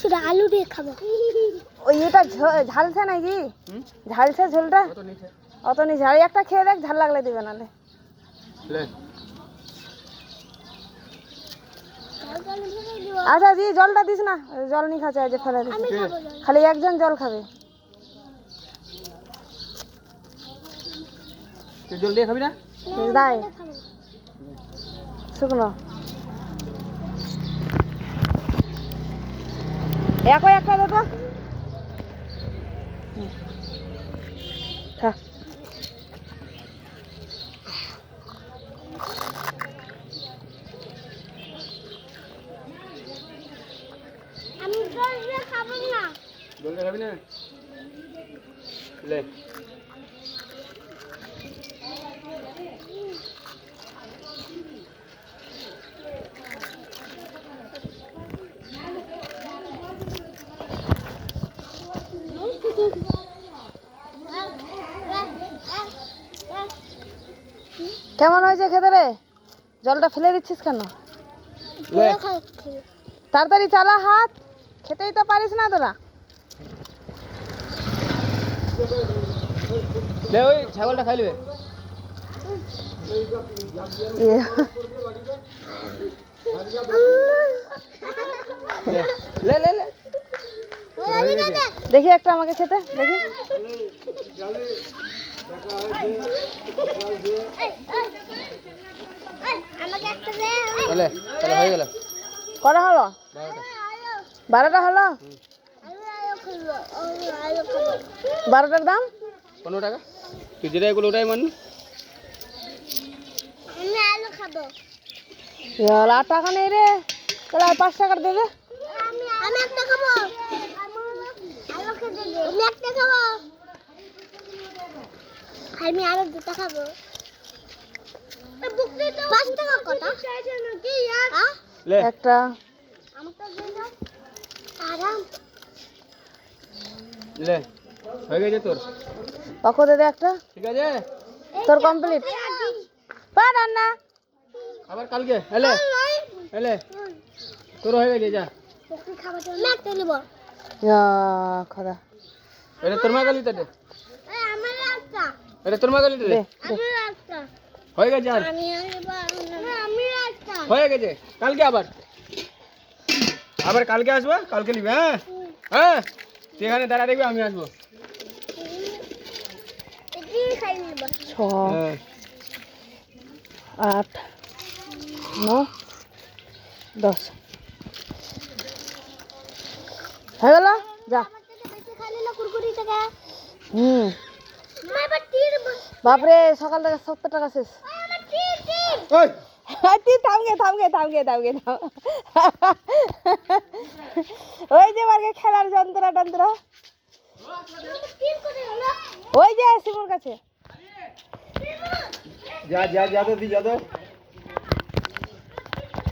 শুধু আলু দিয়ে খাব। ওই এটা ঝালছে নাকি? ঝালছে ঝোলটা? অত নিচে। আর একটা খেয়ে দেখ ঝাল লাগলে দিবে নালে আচ্ছা দি জলটা দিস না। জল নি খাচ্ছে যে ফেলে দিস আমি। খালি একজন জল খাবে। জল দিয়ে খাবি না। শুকনো। একো একটা দাদা। খা আমি জল খাব না। জল খাবি না? লে। কেমন হয়েছে খেতে রে? জলটা ফেলে দিচ্ছিস কেন? তাড়াতাড়ি চালা হাত খেতেই তো পারিস না তোরা। ওই ছাগলটা খাইলবে। লে। লে লে দেখি একটা আমাকে খেতে দেখি। আমাকে একটা দে লে তাহলে হয়ে গেল। কটা হলো? বারোটা। হলো? আমি আলু খাব আমি আলু খাব বারোটার দাম? পনেরো টাকা। তুই যেটা এগুলো ওটাই মান আমি আলু খাব ইয়ার, আর টাকা নেই রে। তাহলে আর পাঁচ টাকার দেবে আমি আমি একটা খাব। আলু খেতে দে আমি একটা খাব। আমি আরও দুটো খাব। পাঁচ টাকা কটা? হ্যাঁ? লে। একটা। লে হয়ে গেছে তোর। দে দে একটা। ঠিক আছে? তোর কমপ্লিট পা রান্না। আবার কালকে। এলে এলে তোর হয়ে গেছে যা। এটা তোর মা আমার একটা এটা তোর মা গালি দে দে দে। আমার একটা হয়ে গেছে আর? হয়ে গেছে। কালকে আবার? আবার কালকে আসব? কালকে নিবি হ্যাঁ? হ্যাঁ? এখানে দাঁড়া দেখবি আমি আসব। ছ হ্যাঁ। আট ন দশ। হয়ে গেল? যা। হুম। বাপরে সকাল থেকে সত্তর টাকা শেষ। তুই থামগে থামগে থামগে থামগে থাম ওই যে বারকে খেলার যন্ত্র টন্ত্র ওই যে শিমুর কাছে। যা যা যা তো দি যা তো।